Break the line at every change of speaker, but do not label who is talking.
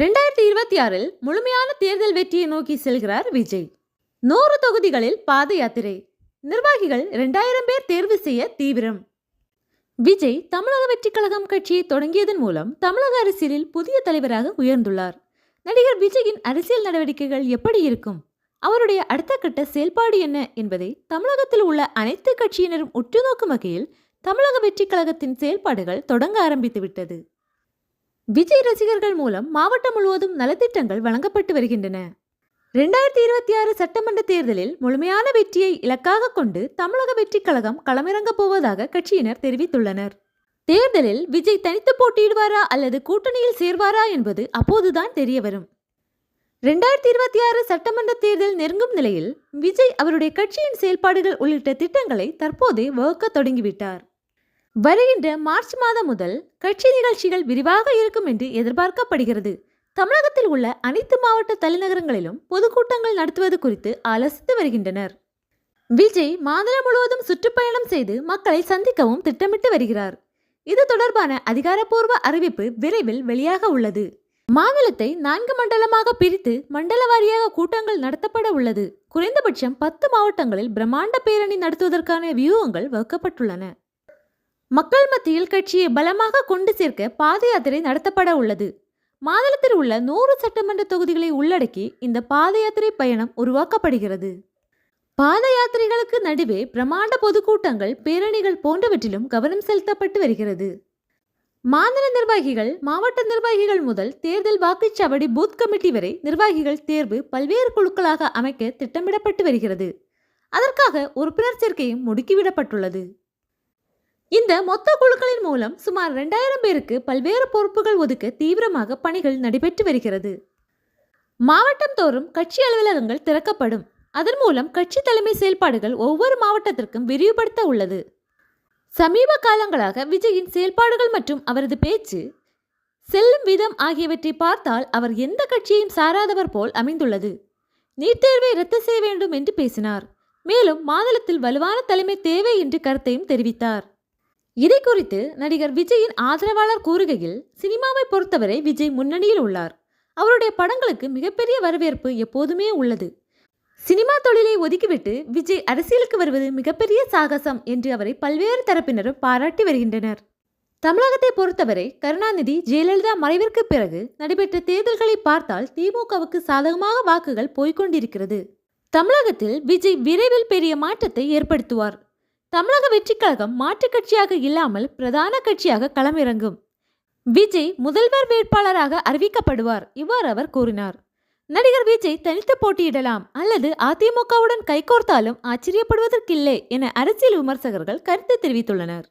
ரெண்டாயிரத்தி இருபத்தி ஆறில் முழுமையான தேர்தல் வெற்றியை நோக்கி செல்கிறார் விஜய். நூறு தொகுதிகளில் பாத யாத்திரை. நிர்வாகிகள் இரண்டாயிரம் பேர் தேர்வு செய்ய தீவிரம். விஜய் தமிழக வெற்றிக் கழகம் கட்சியை தொடங்கியதன் மூலம் தமிழக அரசியலில் புதிய தலைவராக உயர்ந்துள்ளார். நடிகர் விஜயின் அரசியல் நடவடிக்கைகள் எப்படி இருக்கும்? அவருடைய அடுத்த கட்ட செயல்பாடு என்ன என்பதை தமிழகத்தில் உள்ள அனைத்து கட்சியினரும் உற்றுநோக்கும் வகையில் தமிழக வெற்றிக் கழகத்தின் செயல்பாடுகள் தொடங்க ஆரம்பித்துவிட்டது. விஜய் ரசிகர்கள் மூலம் மாவட்டம் முழுவதும் நலத்திட்டங்கள் வழங்கப்பட்டு வருகின்றன. ரெண்டாயிரத்தி இருபத்தி ஆறு சட்டமன்ற தேர்தலில் முழுமையான வெற்றியை இலக்காக கொண்டு தமிழக வெற்றிக் கழகம் களமிறங்கப் போவதாக கட்சியினர் தெரிவித்துள்ளனர். தேர்தலில் விஜய் தனித்து போட்டியிடுவாரா அல்லது கூட்டணியில் சேர்வாரா என்பது அப்போதுதான் தெரிய வரும் ரெண்டாயிரத்தி இருபத்தி ஆறு சட்டமன்ற தேர்தல் நெருங்கும் நிலையில் விஜய் அவருடைய கட்சியின் செயல்பாடுகள் உள்ளிட்ட திட்டங்களை தற்போதே வகுக்க தொடங்கிவிட்டார். வருகின்ற மார்ச் மாதம் முதல் கட்சி நிகழ்ச்சிகள் விரிவாக இருக்கும் என்று எதிர்பார்க்கப்படுகிறது. தமிழகத்தில் உள்ள அனைத்து மாவட்ட தலைநகரங்களிலும் பொதுக்கூட்டங்கள் நடத்துவது குறித்து ஆலோசித்து வருகின்றனர். விஜய் மாநிலம் முழுவதும் சுற்றுப்பயணம் செய்து மக்களை சந்திக்கவும் திட்டமிட்டு வருகிறார். இது தொடர்பான அதிகாரப்பூர்வ அறிவிப்பு விரைவில் வெளியாக உள்ளது. மாநிலத்தை நான்கு மண்டலமாக பிரித்து மண்டல வாரியாக கூட்டங்கள் நடத்தப்பட உள்ளது. குறைந்தபட்சம் பத்து மாவட்டங்களில் பிரம்மாண்ட பேரணி நடத்துவதற்கான வியூகங்கள் வகுக்கப்பட்டுள்ளன. மக்கள் மத்தியில் கட்சியை பலமாக கொண்டு சேர்க்க பாத யாத்திரை நடத்தப்பட உள்ளது. மாநிலத்தில் உள்ள நூறு சட்டமன்ற தொகுதிகளை உள்ளடக்கி இந்த பாத யாத்திரை பயணம் உருவாக்கப்படுகிறது. பாத யாத்திரைகளுக்கு நடுவே பிரம்மாண்ட பொதுக்கூட்டங்கள் பேரணிகள் போன்றவற்றிலும் கவனம் செலுத்தப்பட்டு வருகிறது. மாநில நிர்வாகிகள் மாவட்ட நிர்வாகிகள் முதல் தேர்தல் வாக்குச்சாவடி பூத் கமிட்டி வரை நிர்வாகிகள் தேர்வு பல்வேறு குழுக்களாக அமைக்க திட்டமிடப்பட்டு வருகிறது. அதற்காக உறுப்பினர் சேர்க்கையும் முடுக்கிவிடப்பட்டுள்ளது. இந்த மொத்த குழுக்களின் மூலம் சுமார் இரண்டாயிரம் பேருக்கு பல்வேறு பொறுப்புகள் ஒதுக்க தீவிரமாக பணிகள் நடைபெற்று வருகிறது. மாவட்டம் தோறும் கட்சி அலுவலகங்கள் திறக்கப்படும். அதன் மூலம் கட்சி தலைமை செயல்பாடுகள் ஒவ்வொரு மாவட்டத்திற்கும் விரிவுபடுத்த உள்ளது. சமீப காலங்களாக விஜயின் செயல்பாடுகள் மற்றும் அவரது பேச்சு செல்லும் விதம் ஆகியவற்றை பார்த்தால் அவர் எந்த கட்சியையும் சாராதவர் போல் அமைந்துள்ளது. நீட் தேர்வை ரத்து செய்ய வேண்டும் என்று பேசினார். மேலும் மாநிலத்தில் வலுவான தலைமை தேவை என்று கருத்தையும் தெரிவித்தார். இதை குறித்து நடிகர் விஜயின் ஆதரவாளர் கூறுகையில் சினிமாவை பொறுத்தவரை விஜய் முன்னணியில் உள்ளார். அவருடைய படங்களுக்கு மிகப்பெரிய வரவேற்பு எப்போதுமே உள்ளது. சினிமா தொழிலை ஒதுக்கிவிட்டு விஜய் அரசியலுக்கு வருவது மிகப்பெரிய சாகசம் என்று அவரை பல்வேறு தரப்பினரும் பாராட்டி வருகின்றனர். தமிழகத்தை பொறுத்தவரை கருணாநிதி ஜெயலலிதா மறைவிற்கு பிறகு நடைபெற்ற தேர்தல்களை பார்த்தால் திமுகவுக்கு சாதகமாக வாக்குகள் போய்க்கொண்டிருக்கிறது தமிழகத்தில் விஜய் விரைவில் பெரிய மாற்றத்தை ஏற்படுத்துவார். தமிழக வெற்றிக் கழகம் மாற்றுக் கட்சியாக இல்லாமல் பிரதான கட்சியாக களமிறங்கும். விஜய் முதல்வர் வேட்பாளராக அறிவிக்கப்படுவார் இவ்வாறு அவர் கூறினார். நடிகர் விஜய் தனித்து போட்டியிடலாம் அல்லது அதிமுகவுடன் கைகோர்த்தாலும் ஆச்சரியப்படுவதற்கில்லை என அரசியல் விமர்சகர்கள் கருத்து தெரிவித்துள்ளனர்.